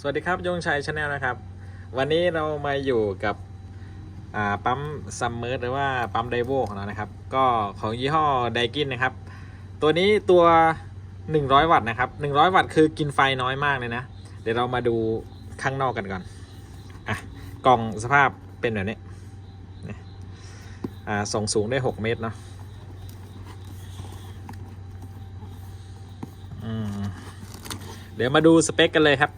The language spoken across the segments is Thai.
สวัสดีครับยงชัยชาแนลนะครับ วันนี้เรามาอยู่กับปั๊มซัมเมอร์หรือว่าปั๊มไดโวของเรานะครับ ก็ของยี่ห้อไดกินนะครับ ตัวนี้ตัว 100 วัตต์นะครับ 100 วัตต์คือกินไฟน้อยมากเลยนะ เดี๋ยวเรามาดูข้างนอกกันก่อนอะกล่องสภาพเป็นแบบนี้อ่าส่งสูงได้ 6 เมตรเนาะเดี๋ยวมาดูสเปคกันเลยครับ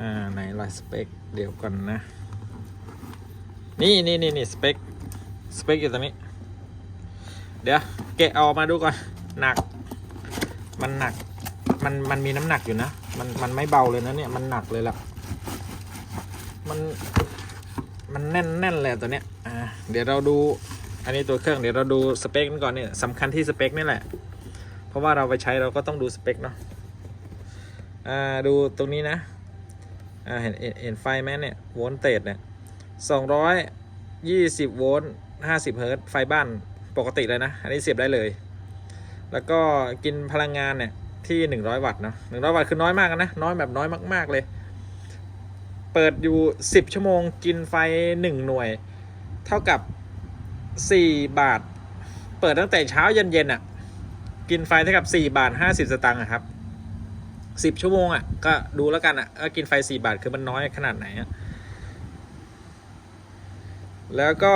อ่าไหนรอย สเปค เดี๋ยวก่อนนะ นี่นี่นี่นี่สเปค สเปคอยู่ตรงนี้ เดี๋ยวแกะออกมาดูก่อน หนัก มันหนัก มันมันมีน้ำหนักอยู่นะ มันมันไม่เบาเลยนะเนี่ย มันหนักเลยล่ะ มันมันแน่นแน่นเลยตัวเนี้ย อ่า เดี๋ยวเราดู อันนี้ตัวเครื่อง เดี๋ยวเราดูสเปคกันก่อนเนี่ยสำคัญที่สเปคนี่แหละ เพราะว่าเราไปใช้เราก็ต้องดูสเปคเนาะ อ่า ดูตรงนี้นะ อ่าเห็นเห็นไฟไหมเนี่ยโวลต์เตจเนี่ยสองร้อยยี่สิบโวลต์ห้าสิบเฮิร์ตซ์ไฟบ้านปกติเลยนะ อันนี้เสียบได้เลย แล้วก็กินพลังงานเนี่ยที่หนึ่งร้อยวัตต์เนาะหนึ่งร้อยวัตต์คือน้อยมากนะ น้อยแบบน้อยมาก ๆเลย เปิดอยู่สิบชั่วโมงกินไฟหนึ่งหน่วย เท่ากับสี่บาท เปิดตั้งแต่เช้าเย็นๆอะ กินไฟเท่ากับสี่บาทห้าสิบสตางค์อะครับ สิบชั่วโมงอะ ก็ดูแล้วกันอะก็กินไฟสี่บาทคือมันน้อยขนาดไหนอะแล้วก็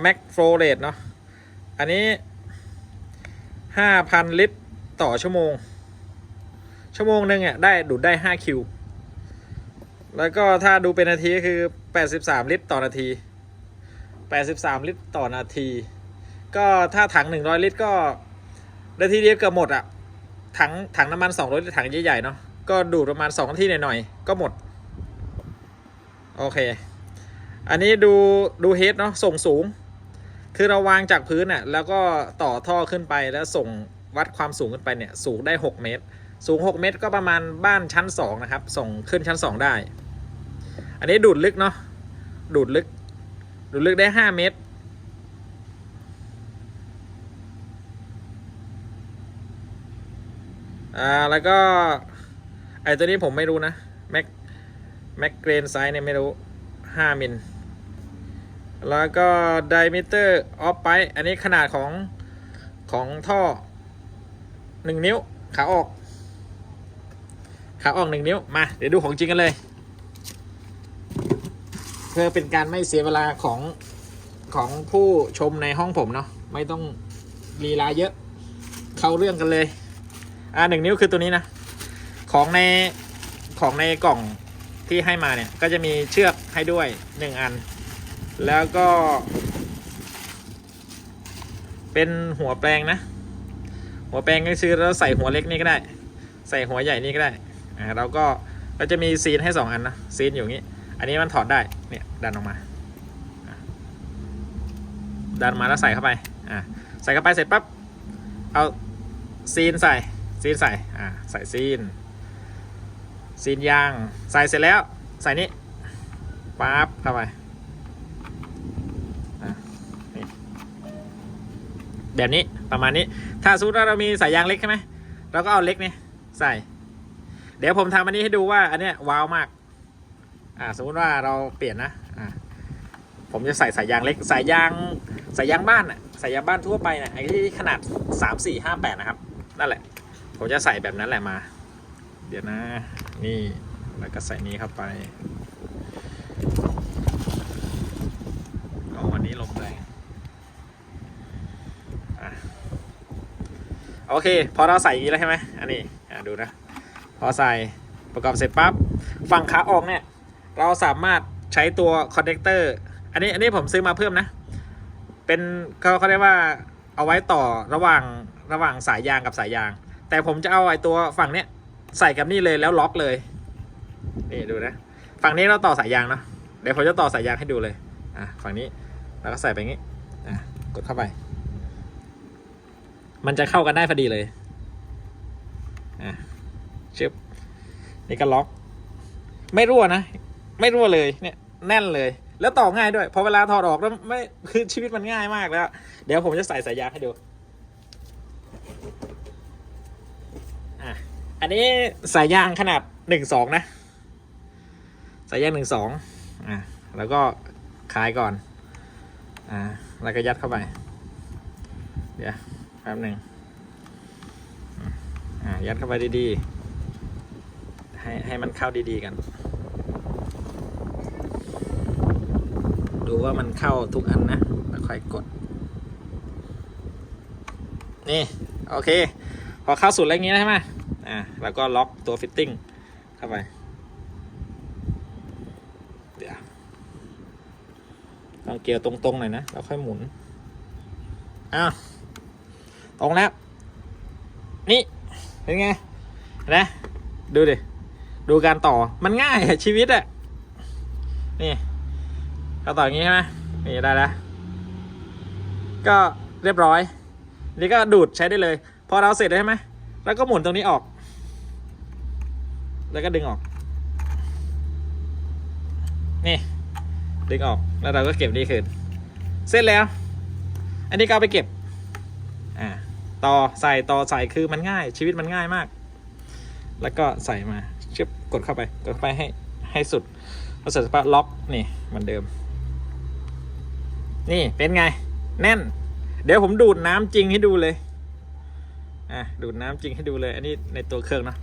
แม็กโฟเรตเนาะอันนี้ห้าพันลิตรต่อชั่วโมง ชั่วโมงหนึ่งอะได้ดูดได้ห้าคิว แล้วก็ถ้าดูเป็นนาทีก็คือแปดสิบสามลิตรต่อนาทีแปดสิบสามลิตรต่อนาที ก็ถ้าถังหนึ่งร้อยลิตรก็นาทีเดียวเกือบหมดอะถังถังน้ำมันสองร้อยลิตรถังใหญ่ๆเนาะก็ดูดประมาณสองนาทีหน่อยๆก็หมด โอเค อันนี้ดูดูเฮดเนาะส่งสูง คือเราวางจากพื้นอะแล้วก็ต่อท่อขึ้นไปแล้วส่งวัดความสูงขึ้นไปเนี่ยสูงได้ 6 เมตร สูง 6 เมตรก็ประมาณบ้านชั้น 2 นะครับ ส่งขึ้นชั้น 2 ได้ อันนี้ดูดลึกเนาะดูดลึก ดูดลึกได้ 5 เมตร อ่าแล้วก็ ไอตัวนี้ผมไม่รู้นะแม็กแม็กเกรนไซส์เนี่ยไม่รู้5มิลแล้วก็ไดมิเตอร์ออฟไปอันนี้ขนาดของของท่อ1นิ้ว ขาออก ขาออก1นิ้ว มา เดี๋ยวดูของจริงกันเลย เพื่อเป็นการไม่เสียเวลาของของผู้ชมในห้องผมเนาะไม่ต้องลีลาเยอะ เข้าเรื่องกันเลย อ่าหนึ่งนิ้วคือตัวนี้นะ ของในของในกล่องที่ให้มาเนี่ย ก็จะมีเชือกให้ด้วยหนึ่งอัน แล้วก็ เป็นหัวแปลงนะ หัวแปลงก็คือเราใส่หัวเล็กนี่ก็ได้ ใส่หัวใหญ่นี่ก็ได้อ่าเราก็เราจะมีซีนให้สองอันนะซีนอยู่างนี้ อันนี้มันถอดได้เนี่ยดันออกมาดันมาแล้วใส่เข้าไป อ่า ใส่เข้าไปเสร็จปั๊บ เอาซีนใส่ ซีนใส่ อ่า ใส่ซีน ซีนยาง ใส่เสร็จแล้ว ใส่นี้ปั๊บเข้าไปแบบนี้ประมาณนี้ ถ้าสมมติว่าเรามีสายยางเล็กใช่ไหมเราก็เอาเล็กนี่ใส่ เดี๋ยวผมทำอันนี้ให้ดูว่า อันเนี้ยว้าวมาก อ่า สมมติว่าเราเปลี่ยนนะอ่าผมจะใส่สายยางเล็ก สายยางสายยางบ้านอะสายยางบ้านทั่วไปนะไอ้ที่ขนาดสามสี่ห้าแปดนะครับ นั่นแหละ ผมจะใส่แบบนั้นแหละมา เดี๋ยวนะ นี่แล้วก็ใส่นี้เข้าไปเอาวันนี้ลงแรงโอเค พอเราใส่อย่างนี้แล้วใช่ไหมอันนี้อะดูนะ พอใส่ประกอบเสร็จปั๊บฝั่งขาออกเนี่ย เราสามารถใช้ตัวคอนเนคเตอร์อันนี้อันนี้ผมซื้อมาเพิ่มนะ เป็นเขาเขาเรียกว่าเอาไว้ต่อระหว่างระหว่างสายยางกับสายยาง แต่ผมจะเอาไอ้ตัวฝั่งเนี้ยใส่กับนี่เลยแล้วล็อกเลยนี่ดูนะ ฝั่งนี้เราต่อสายยางเนาะเดี๋ยวผมจะต่อสายยางให้ดูเลยอะฝั่งนี้แล้วก็ใส่ไปงี้อะกดเข้าไป มันจะเข้ากันได้พอดีเลยอะชึบนี่ก็ล็อก ไม่รั่วนะ ไม่รั่วเลยเนี่ยแน่นเลย แล้วต่อง่ายด้วยพอเวลาถอดออกแล้วไม่คือชีวิตมันง่ายมากแล้ว เดี๋ยวผมจะใส่สายยางให้ดู อันนี้สายยางขนาดหนึ่งสองนะ สายยางหนึ่งสองอะแล้วก็คลายก่อน อ่า แล้วก็ยัดเข้าไป เดี๋ยวแป๊บหนึ่งอ่า ยัดเข้าไปดีๆ ให้ให้มันเข้าดีๆกัน ดูว่ามันเข้าทุกอันนะ แล้วค่อยกด นี่ โอเค พอเข้าสุดแล้วงี้นะใช่ไหม อ่าแล้วก็ล็อกตัวฟิตติ้งเข้าไป เดี๋ยวต้องเกี่ยวตรงๆหน่อยนะ แล้วค่อยหมุน อ้าวตรงแล้ว นี่ เป็นไง นะ ดูดิ ดูการต่อ มันง่ายชีวิตอะนี่ก็ต่ออย่างนี้ใช่ไหมนี่ได้แล้ว ก็เรียบร้อย นี่ก็ดูดใช้ได้เลย พอเราเสร็จแล้วใช่ไหม แล้วก็หมุนตรงนี้ออก แล้วก็ดึงออก นี่ ดึงออกแล้วเราก็เก็บนี่คืนเสร็จแล้ว อันนี้ก็เอาไปเก็บ อ่า ต่อใส่ต่อใส่คือมันง่าย ชีวิตมันง่ายมาก แล้วก็ใส่มาเชึบกดเข้าไป กดเข้าไปให้ให้สุดพอเสร็จปั๊บล็อกนี่เหมือนเดิม นี่เป็นไง แน่น เดี๋ยวผมดูดน้ำจริงให้ดูเลย อะดูดน้ำจริงให้ดูเลย อันนี้ในตัวเครื่องเนาะ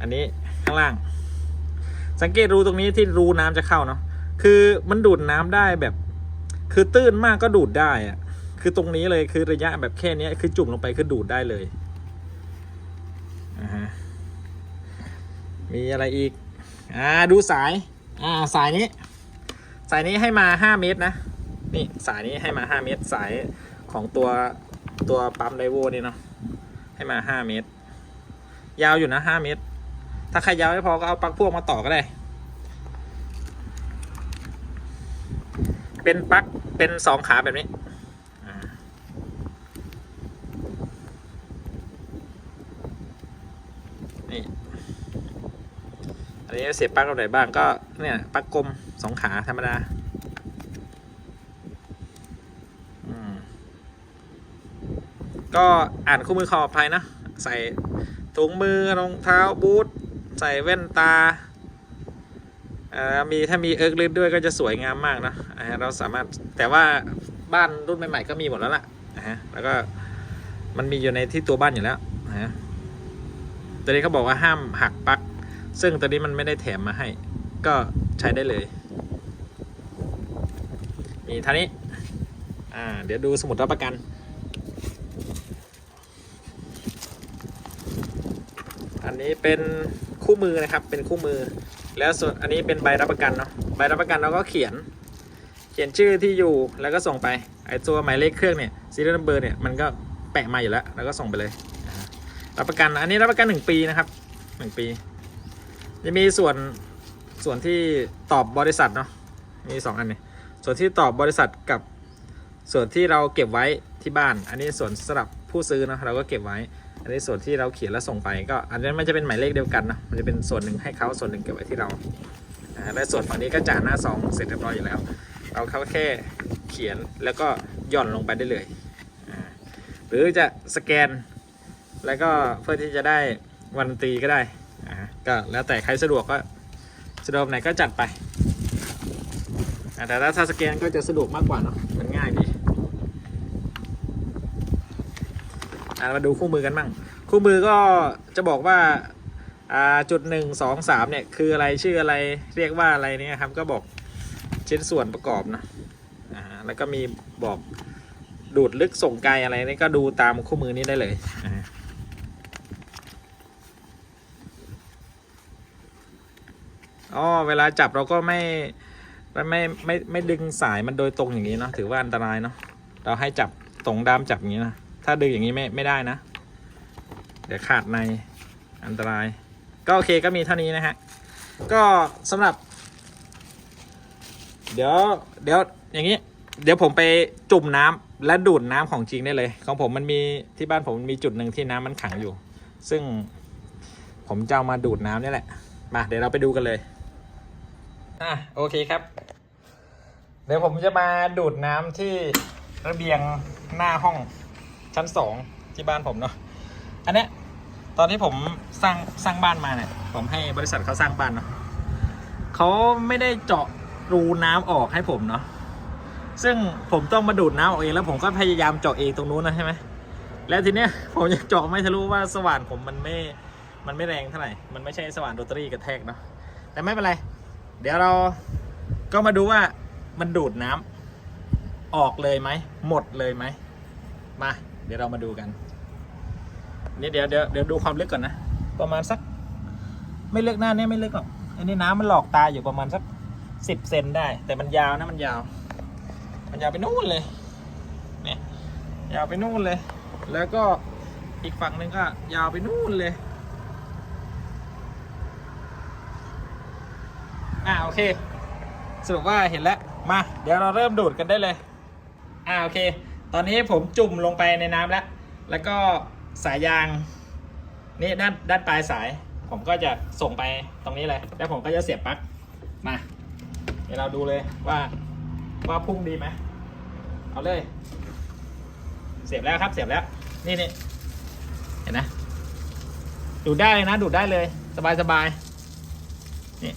อันนี้ข้างล่าง สังเกตรูตรงนี้ที่รูน้ำจะเข้าเนาะคือมันดูดน้ำได้แบบ คือตื้นมากก็ดูดได้อะคือตรงนี้เลยคือระยะแบบแค่นี้คือจุ่มลงไปคือดูดได้เลยอ่าฮะมีอะไรอีก อ่าดูสาย อ่าสายนี้ สายนี้ให้มาห้าเมตรนะ นี่สายนี้ให้มาห้าเมตร สายของตัวตัวปั๊มไดโวนี่เนาะให้มาห้าเมตร ยาวอยู่นะห้าเมตร ถ้าใครยาวไม่พอก็เอาปลั๊กพ่วงมาต่อก็ได้ เป็นปลั๊กเป็นสองขาแบบนี้นี่อันนี้เสียบปลั๊กตรงไหนบ้างก็เนี่ยปลั๊กกลมสองขาธรรมดาก็อ่านคู่มือความปลอดภัยนะ ใส่ถุงมือรองเท้าบูท ส่แว่นตาอ่อมีถ้ามีเอิร์กลิดด้วยก็จะสวยงามมากนะเราสามารถแต่ว่าบ้านรุ่นใหม่ๆก็มีหมดแล้วล่ะนะฮะแล้วก็มันมีอยู่ในที่ตัวบ้านอยู่แล้วนะฮะตอนนี้เขาบอกว่าห้ามหักปลั๊กซึ่งตัวนี้มันไม่ได้แถมมาให้ ก็ใช้ได้เลย มีท่านี้อ่าเดี๋ยวดูสมุดรับประกันอันนี้เป็น คู่มือนะครับ เป็นคู่มือ แล้วส่วนอันนี้เป็นใบรับประกันเนาะใบรับประกันเราก็เขียน เขียนชื่อที่อยู่แล้วก็ส่งไปไอ้ตัวหมายเลขเครื่องเนี่ย serial number เนี่ยมันก็แปะมาอยู่แล้วแล้วก็ส่งไปเลยรับประกันอันนี้รับประกันหนึ่งปีนะครับหนึ่งปีจะมีส่วนส่วนที่ตอบบริษัทเนาะมีสองอันเนี่ยส่วนที่ตอบบริษัทกับส่วนที่เราเก็บไว้ที่บ้าน อันนี้ส่วนสำหรับผู้ซื้อเนาะเราก็เก็บไว้ อันนี้ส่วนที่เราเขียนแล้วส่งไปก็อันนี้มันจะเป็นหมายเลขเดียวกันเนาะมันจะเป็นส่วนหนึ่งให้เขาส่วนหนึ่งเก็บไว้ที่เราและส่วนฝั่งนี้ก็จ่าหน้าซองเสร็จเรียบร้อยอยู่แล้ว เราเขาแค่เขียนแล้วก็หย่อนลงไปได้เลยหรือจะสแกน แล้วก็เพื่อที่จะได้วันตีก็ได้ก็แล้วแต่ใครสะดวกก็สะดวกไหนก็จัดไปแต่ถ้าสแกนก็จะสะดวกมากกว่าเนาะมันง่ายดี อ่ามาดูคู่มือกันมั่ง คู่มือก็จะบอกว่าอ่าจุดหนึ่งสองสามเนี่ยคืออะไรชื่ออะไรเรียกว่าอะไรเนี่ยครับก็บอกชิ้นส่วนประกอบนะอ่าแล้วก็มีบอกดูดลึกส่งไกลอะไรนี่ก็ดูตามคู่มือนี้ได้เลยอ๋อเวลาจับเราก็ไม่ไม่ไม่ไม่ไม่ดึงสายมันโดยตรงอย่างนี้เนาะถือว่าอันตรายเนาะเราให้จับตรงด้ามจับอย่างนี้นะ ถ้าดึงอย่างนี้ไม่ไม่ได้นะ เดี๋ยวขาดในอันตราย ก็โอเคก็มีเท่านี้นะฮะ ก็สำหรับ เดี๋ยวเดี๋ยวอย่างนี้ เดี๋ยวผมไปจุ่มน้ำและดูดน้ำของจริงได้เลย ของผมมันมีที่บ้านผมมีจุดหนึ่งที่น้ำมันขังอยู่ ซึ่งผมจะเอามาดูดน้ำนี่แหละ มาเดี๋ยวเราไปดูกันเลย อะโอเคครับ เดี๋ยวผมจะมาดูดน้ำที่ระเบียงหน้าห้อง ชั้นสองที่บ้านผมเนาะอันเนี้ยตอนที่ผมสร้างสร้างบ้านมาเนี่ย ผมให้บริษัทเขาสร้างบ้านเนาะเขาไม่ได้เจาะรูน้ำออกให้ผมเนาะซึ่งผมต้องมาดูดน้ำออกเองแล้วผมก็พยายามเจาะเองตรงนู้นนะใช่ไหมแล้วทีเนี้ยผมยังเจาะไม่ทะลุว่าสว่านผมมันไม่มันไม่แรงเท่าไหร่ มันไม่ใช่สว่านโรตารี่กระแทกเนาะแต่ไม่เป็นไร เดี๋ยวเราก็มาดูว่ามันดูดน้ำออกเลยไหมหมดเลยไหมมา เดี๋ยวเรามาดูกัน นี่เดี๋ยวเดี๋ยวเดี๋ยวดูความลึกก่อนนะ ประมาณสัก ไม่ลึกหน้าเนี่ยไม่ลึกหรอก อันนี้น้ำมันหลอกตาอยู่ประมาณสักสิบเซนได้ แต่มันยาวนะมันยาว มันยาวไปนู่นเลย เนี่ย ยาวไปนู่นเลย แล้วก็อีกฝั่งหนึ่งก็ ยาวไปนู่นเลย อ่าโอเคสรุปว่าเห็นแล้ว มา เดี๋ยวเราเริ่มดูดกันได้เลย อ่าโอเค ตอนนี้ผมจุ่มลงไปในน้ำแล้ว แล้วก็สายยางนี่ด้านด้านปลายสาย ผมก็จะส่งไปตรงนี้เลย แล้วผมก็จะเสียบปลั๊กมา เดี๋ยวเราดูเลยว่าว่าพุ่งดีไหมเอาเลย เสียบแล้วครับเสียบแล้ว นี่นี่เห็นนะ ดูดได้เลยนะ ดูดได้เลย สบายสบายนี่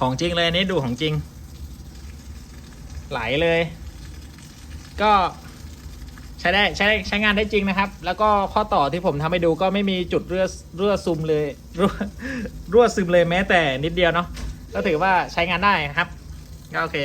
ของจริงเลยนนี้ดูของจริง ไหลเลย ก็ใช้ได้ใช้ใช้งานได้จริงนะครับ แล้วก็ข้อต่อที่ผมทำให้ดูก็ไม่มีจุดรั่วรั่วซึมเลยรั่วรั่วซึมเลยแม้แต่นิดเดียวเนาะก็ถือว่าใช้งานได้ครับ ก็โอเค